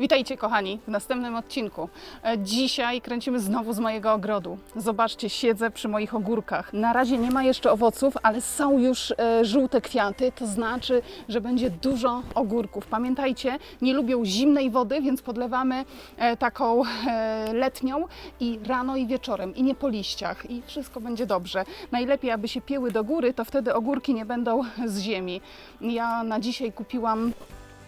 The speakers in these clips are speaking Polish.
Witajcie kochani w następnym odcinku. E, Dzisiaj kręcimy znowu z mojego ogrodu. Zobaczcie, siedzę przy moich ogórkach. Na razie nie ma jeszcze owoców, ale są już e, żółte kwiaty, to znaczy, że będzie dużo ogórków. Pamiętajcie, nie lubią zimnej wody, więc podlewamy e, taką letnią i rano i wieczorem i nie po liściach i wszystko będzie dobrze. Najlepiej, aby się pieły do góry, to wtedy ogórki nie będą z ziemi. Ja na dzisiaj kupiłam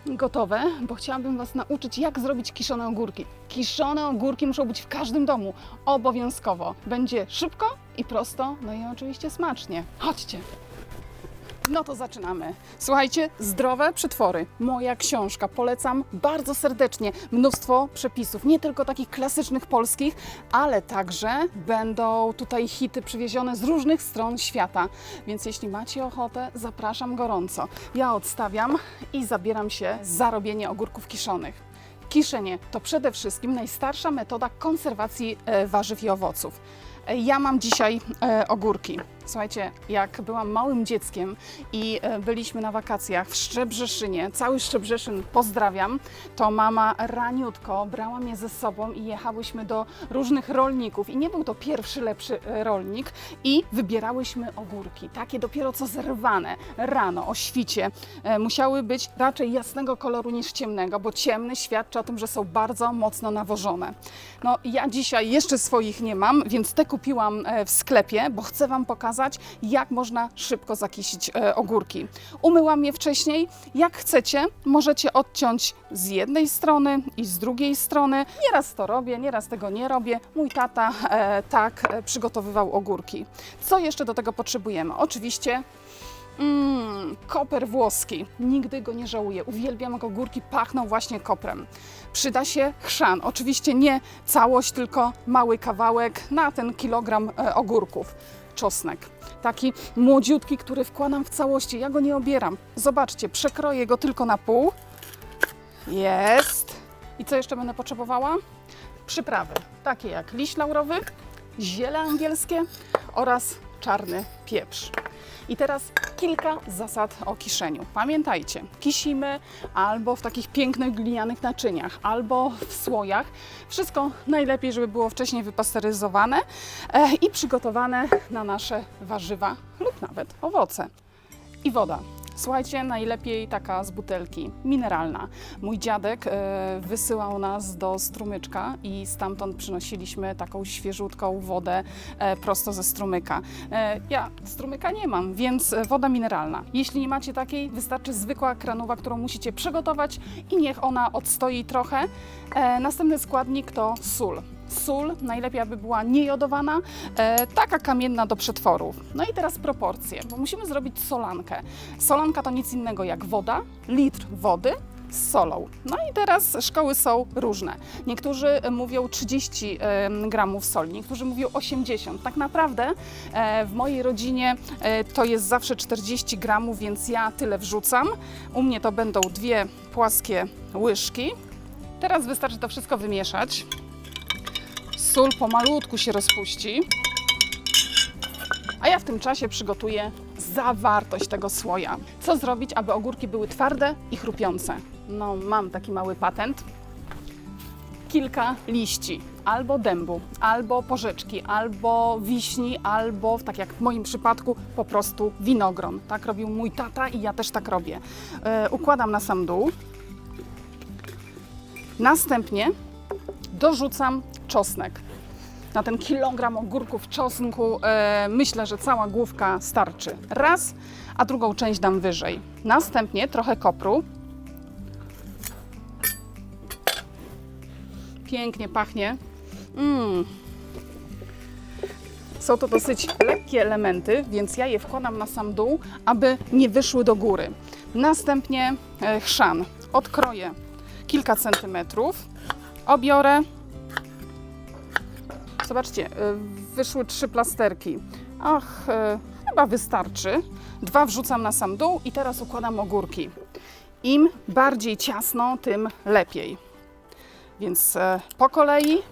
gotowe, bo chciałabym Was nauczyć, jak zrobić kiszone ogórki. Kiszone ogórki muszą być w każdym domu, obowiązkowo. Będzie szybko i prosto, no i oczywiście smacznie. Chodźcie! No to zaczynamy. Słuchajcie, zdrowe przetwory. Moja książka. Polecam bardzo serdecznie. Mnóstwo przepisów, nie tylko takich klasycznych polskich, ale także będą tutaj hity przywiezione z różnych stron świata. Więc jeśli macie ochotę, zapraszam gorąco. Ja odstawiam i zabieram się za robienie ogórków kiszonych. Kiszenie to przede wszystkim najstarsza metoda konserwacji e, warzyw i owoców. E, Ja mam dzisiaj e, ogórki. Słuchajcie, jak byłam małym dzieckiem i e, byliśmy na wakacjach w Szczebrzeszynie, cały Szczebrzeszyn pozdrawiam, to mama raniutko brała mnie ze sobą i jechałyśmy do różnych rolników. I nie był to pierwszy lepszy e, rolnik i wybierałyśmy ogórki, takie dopiero co zerwane, rano, o świcie. E, Musiały być raczej jasnego koloru niż ciemnego, bo ciemny świadczy o tym, że są bardzo mocno nawożone. No ja dzisiaj jeszcze swoich nie mam, więc te kupiłam w sklepie, bo chcę Wam pokazać, jak można szybko zakisić e, ogórki. Umyłam je wcześniej. Jak chcecie, możecie odciąć z jednej strony i z drugiej strony. Nieraz to robię, nieraz tego nie robię. Mój tata e, tak e, przygotowywał ogórki. Co jeszcze do tego potrzebujemy? Oczywiście Mmm, koper włoski. Nigdy go nie żałuję. Uwielbiam, jak ogórki pachną właśnie koprem. Przyda się chrzan. Oczywiście nie całość, tylko mały kawałek na ten kilogram e, ogórków. Czosnek. Taki młodziutki, który wkładam w całości. Ja go nie obieram. Zobaczcie, przekroję go tylko na pół. Jest. I co jeszcze będę potrzebowała? Przyprawy, takie jak liść laurowy, ziele angielskie oraz czarny pieprz. I teraz kilka zasad o kiszeniu. Pamiętajcie, kisimy albo w takich pięknych glinianych naczyniach, albo w słojach. Wszystko najlepiej, żeby było wcześniej wypasteryzowane e, i przygotowane na nasze warzywa lub nawet owoce. I woda. Słuchajcie, najlepiej taka z butelki, mineralna. Mój dziadek e, wysyłał nas do strumyczka i stamtąd przynosiliśmy taką świeżutką wodę e, prosto ze strumyka. E, ja strumyka nie mam, więc woda mineralna. Jeśli nie macie takiej, wystarczy zwykła kranowa, którą musicie przygotować i niech ona odstoi trochę. Następny składnik to sól sól, najlepiej aby była niejodowana, e, taka kamienna do przetworów. No i teraz proporcje, bo musimy zrobić solankę. Solanka to nic innego jak woda, litr wody z solą. No i teraz szkoły są różne. Niektórzy mówią 30 em, gramów soli, niektórzy mówią 80. Tak naprawdę e, w mojej rodzinie e, to jest zawsze 40 gramów, więc ja tyle wrzucam. U mnie to będą dwie płaskie łyżki. Teraz wystarczy to wszystko wymieszać. Sól pomalutku się rozpuści. A ja w tym czasie przygotuję zawartość tego słoja. Co zrobić, aby ogórki były twarde i chrupiące? No, mam taki mały patent. Kilka liści, albo dębu, albo porzeczki, albo wiśni, albo, tak jak w moim przypadku, po prostu winogron. Tak robił mój tata i ja też tak robię. E, układam na sam dół. Następnie dorzucam czosnek. Na ten kilogram ogórków czosnku e, myślę, że cała główka starczy. Raz, a drugą część dam wyżej. Następnie trochę kopru. Pięknie pachnie. Mm. Są to dosyć lekkie elementy, więc ja je wkładam na sam dół, aby nie wyszły do góry. Następnie e, chrzan. Odkroję kilka centymetrów. Obiorę Zobaczcie, y, wyszły trzy plasterki. Ach, y, chyba wystarczy. Dwa wrzucam na sam dół i teraz układam ogórki. Im bardziej ciasno, tym lepiej. Więc e, po kolei,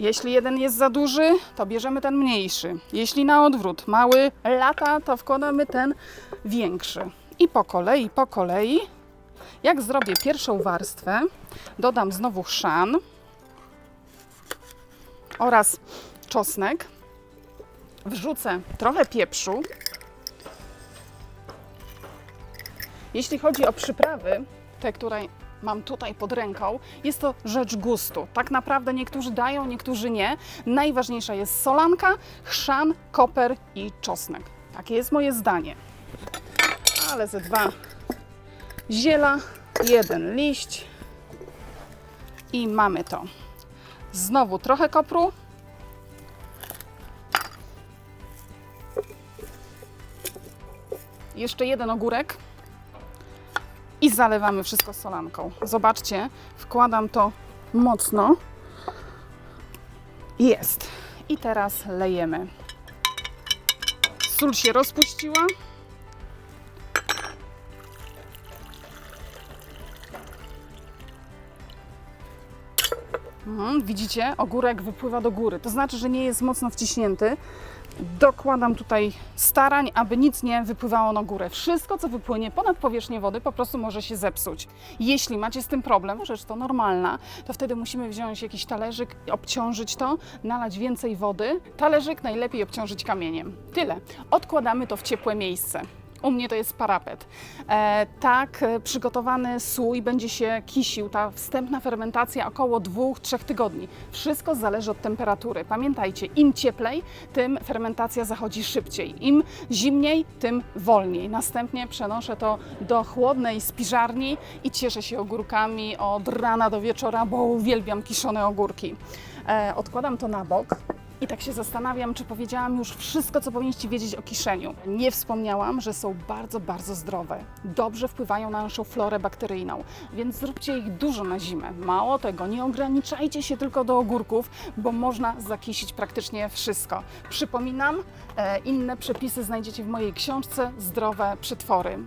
jeśli jeden jest za duży, to bierzemy ten mniejszy. Jeśli na odwrót, mały lata, to wkładamy ten większy. I po kolei, po kolei Jak zrobię pierwszą warstwę, dodam znowu chrzan oraz czosnek. Wrzucę trochę pieprzu. Jeśli chodzi o przyprawy, te, które mam tutaj pod ręką, jest to rzecz gustu. Tak naprawdę niektórzy dają, niektórzy nie. Najważniejsza jest solanka, chrzan, koper i czosnek. Takie jest moje zdanie. Ale ze dwa ziela, jeden liść i mamy to. Znowu trochę kopru. Jeszcze jeden ogórek i zalewamy wszystko solanką. Zobaczcie, wkładam to mocno. Jest. I teraz lejemy. Sól się rozpuściła. Mhm, widzicie, ogórek wypływa do góry. To znaczy, że nie jest mocno wciśnięty. Dokładam tutaj starań, aby nic nie wypływało na górę. Wszystko, co wypłynie ponad powierzchnię wody, po prostu może się zepsuć. Jeśli macie z tym problem, rzecz to normalna, to wtedy musimy wziąć jakiś talerzyk, obciążyć to, nalać więcej wody. Talerzyk najlepiej obciążyć kamieniem. Tyle. Odkładamy to w ciepłe miejsce. U mnie to jest parapet. E, tak e, przygotowany sój będzie się kisił, ta wstępna fermentacja około 2-3 tygodni. Wszystko zależy od temperatury. Pamiętajcie, im cieplej, tym fermentacja zachodzi szybciej. Im zimniej, tym wolniej. Następnie przenoszę to do chłodnej spiżarni i cieszę się ogórkami od rana do wieczora, bo uwielbiam kiszone ogórki. E, odkładam to na bok. I tak się zastanawiam, czy powiedziałam już wszystko, co powinniście wiedzieć o kiszeniu. Nie wspomniałam, że są bardzo, bardzo zdrowe. Dobrze wpływają na naszą florę bakteryjną, więc zróbcie ich dużo na zimę. Mało tego, nie ograniczajcie się tylko do ogórków, bo można zakisić praktycznie wszystko. Przypominam, e, inne przepisy znajdziecie w mojej książce Zdrowe przetwory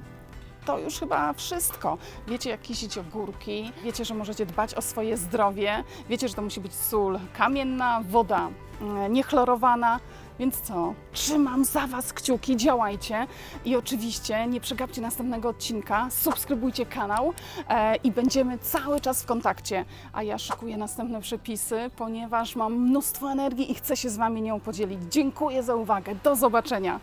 to już chyba wszystko. Wiecie, jak kisić ogórki, wiecie, że możecie dbać o swoje zdrowie, wiecie, że to musi być sól kamienna, woda mm, niechlorowana. Więc co? Trzymam za Was kciuki, działajcie i oczywiście nie przegapcie następnego odcinka, subskrybujcie kanał e, i będziemy cały czas w kontakcie. A ja szykuję następne przepisy, ponieważ mam mnóstwo energii i chcę się z Wami nią podzielić. Dziękuję za uwagę, do zobaczenia.